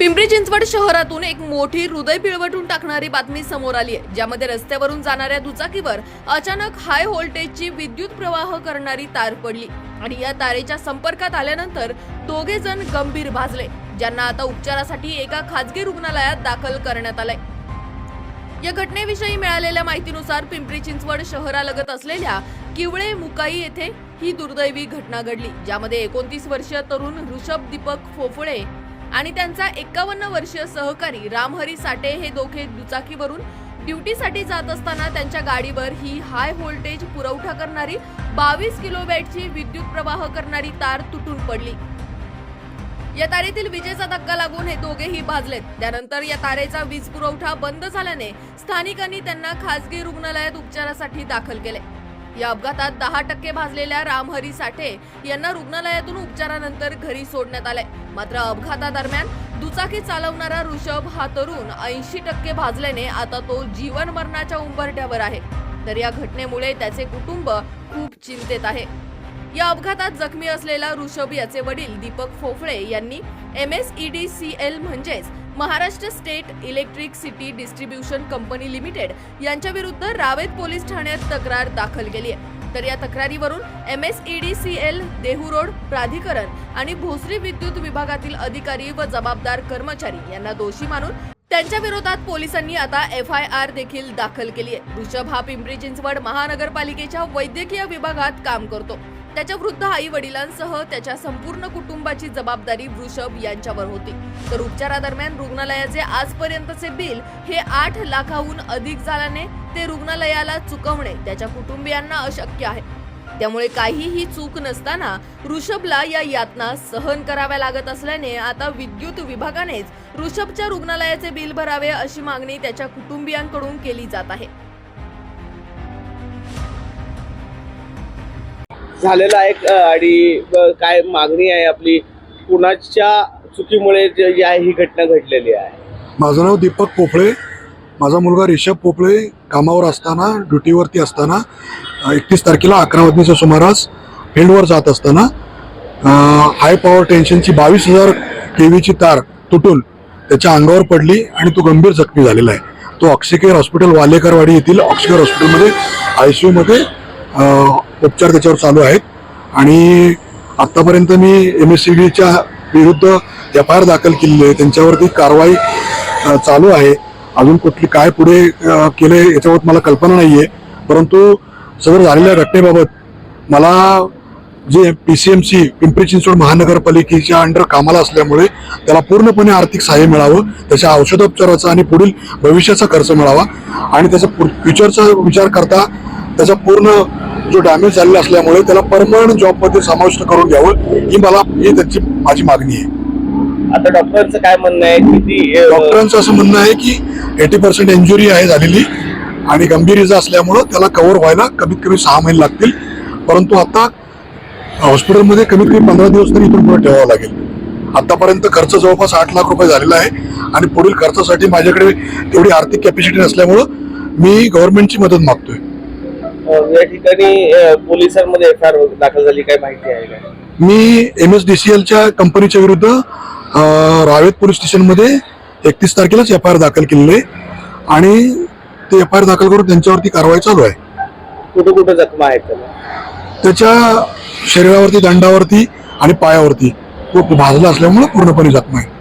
पिंपरी चिंचवड शहरातून एक मोठी हृदय पिळवटून टाकणारी बातमी समोर आली आहे ज्यामध्ये रस्त्यावरून जाणाऱ्या दुचाकीवर अचानक हाय व्होल्टेजची विद्युत प्रवाह करणारी तार पडली आणि या तारेच्या संपर्कात आल्यानंतर दोघे जण गंभीर भाजले ज्यांना आता उपचारासाठी एका खाजगी रुग्णालयात दाखल करण्यात आलंय. या घटनेविषयी मिळालेल्या माहितीनुसार पिंपरी चिंचवड शहरालगत असलेल्या किवळे मुकाई येथे ही दुर्दैवी घटना घडली ज्यामध्ये एकोणतीस वर्षीय तरुण ऋषभ दीपक फोफळे आणि त्यांचा एकावन्न वर्षीय सहकारी रामहरी साठे हे दोघे दुचाकीवरून ड्युटीसाठी जात असताना त्यांच्या गाडीवर ही हाय व्होल्टेज पुरवठा करणारी बावीस किलो वॅटची विद्युत प्रवाह करणारी तार तुटून पडली. या तारेतील विजेचा धक्का लागून हे दोघेही भाजलेत. त्यानंतर या तारेचा वीज पुरवठा बंद झाल्याने स्थानिकांनी त्यांना खासगी रुग्णालयात उपचारासाठी दाखल केले. या अपघातात दहा टक्के भाजलेल्या रामहरी साठे यांना रुग्णालयातून उपचारानंतर घरी सोडण्यात आले मात्र अपघातादरम्यान दुचाकी चालवणारा ऋषभ हा तरुण ऐंशी टक्के भाजल्याने आता तो जीवन मरणाच्या उंबरठ्यावर आहे. तर या घटनेमुळे त्याचे कुटुंब खूप चिंतेत आहे. या अपघातात जखमी असलेला ऋषभ याचे वडील दीपक फोफळे यांनी M S E D C L म्हणजेच Maharashtra state electric city distribution company limited यांच्या विरुद्ध रावेत पोलीस ठाण्यात तक्रार दाखल केली आहे. तर या तक्रारीवरून M S E D C L Dehu road प्राधिकरण आणि भोसरी विद्युत विभागातील अधिकारी व जबाबदार कर्मचारी यांना दोषी मानून त्यांच्या विरोधात पोलिसांनी आता एफ आय आर देखील दाखल केली आहे. ऋषभ हा पिंपरी चिंचवड महानगरपालिकेच्या वैद्यकीय विभागात काम करतो. त्याच्या वृद्ध आई वडिलांसह त्याच्या संपूर्ण कुटुंबाची जबाबदारी वृषभ यांच्यावर होती. तर उपचारादरम्यान रुग्णालयाचे आजपर्यंतचे बिल हे आठ लाखाहून अधिक झाल्याने ते रुग्णालयाला चुकवणे त्याच्या कुटुंबियांना अशक्य आहे. त्यामुळे काहीही चूक नसताना ऋषभला या यातना सहन कराव्या लागत असल्याने आता विद्युत विभागानेच ऋषभच्या रुग्णालयाचे बिल भरावे अशी मागणी त्याच्या कुटुंबियांकडून केली जात आहे. झालेलं आहे आणि काय मागणी आहे आपली कुणाच्या चुकीमुळे जे आहे ही घटना घडलेली आहे? माझं नाव दीपक पोफळे. माझा मुलगा रिषभ पोपळे कामावर असताना ड्युटीवरती असताना एकतीस तारखेला अकरा वाजण्याच्या सुमारास फील्डवर जात असताना हाय पॉवर टेन्शनची बावीस हजार के व्हीची तार तुटून त्याच्या अंगावर पडली आणि तो गंभीर जखमी झालेला आहे. तो अक्षयकेअर हॉस्पिटल वालेकरवाडी येथील अक्षयकेअर हॉस्पिटलमध्ये आय सी यूमध्ये उपचार त्याच्यावर चालू आहेत. आणि आत्तापर्यंत मी एम एस सी बीच्या विरुद्ध एफ आय आर दाखल केलेली आहे. त्यांच्यावरती कारवाई चालू आहे. अजून कुठली काय पुढे केले याच्यावर मला कल्पना नाही आहे परंतु सगळं झालेल्या घटनेबाबत मला जे P C M C Pimpri Chinchwad महानगरपालिकेच्या अंडर कामाला असल्यामुळे त्याला पूर्णपणे आर्थिक सहाय्य मिळावं त्याच्या औषधोपचाराचा आणि पुढील भविष्याचा खर्च मिळावा आणि त्याचा फ्युचरचा विचार करता त्याचा पूर्ण जो डॅमेज झालेला असल्यामुळे त्याला परमनंट जॉबमध्ये समाविष्ट करून घ्यावं ही मला ही त्याची माझी मागणी आहे. आता डॉक्टरांचं काय म्हणणं आहे किती डॉक्टरांचं असं म्हणणं आहे की एटी पर्सेंट इंजुरी आहे झालेली आणि गंभीर इजा असल्यामुळं त्याला कव्हर व्हायला कमीत कमी सहा महिने लागतील. परंतु आता हॉस्पिटलमध्ये कमीत कमी पंधरा दिवस तरी इथून पुढे ठेवावं लागेल. आतापर्यंत खर्च जवळपास आठ लाख रुपये झालेला आहे आणि पुढील खर्चासाठी माझ्याकडे तेवढी आर्थिक कॅपॅसिटी नसल्यामुळं मी गव्हर्नमेंटची मदत मागतोय. या ठिकाणी पोलिसांमध्ये एफ आर दाखल झाली काय माहिती आहे का मी एम एस डी सी एलच्या कंपनीच्या विरुद्ध रावेत पोलीस स्टेशनमध्ये एकतीस तारखेलाच एफ आय आर दाखल केलेलं आहे. आणि ते एफ आय आर दाखल करून त्यांच्यावरती कारवाई चालू आहे. कुठं कुठं जखमा आहेत त्याला? त्याच्या शरीरावरती दंडावरती आणि पायावरती तो भाजला असल्यामुळे पूर्णपणे जखमा आहे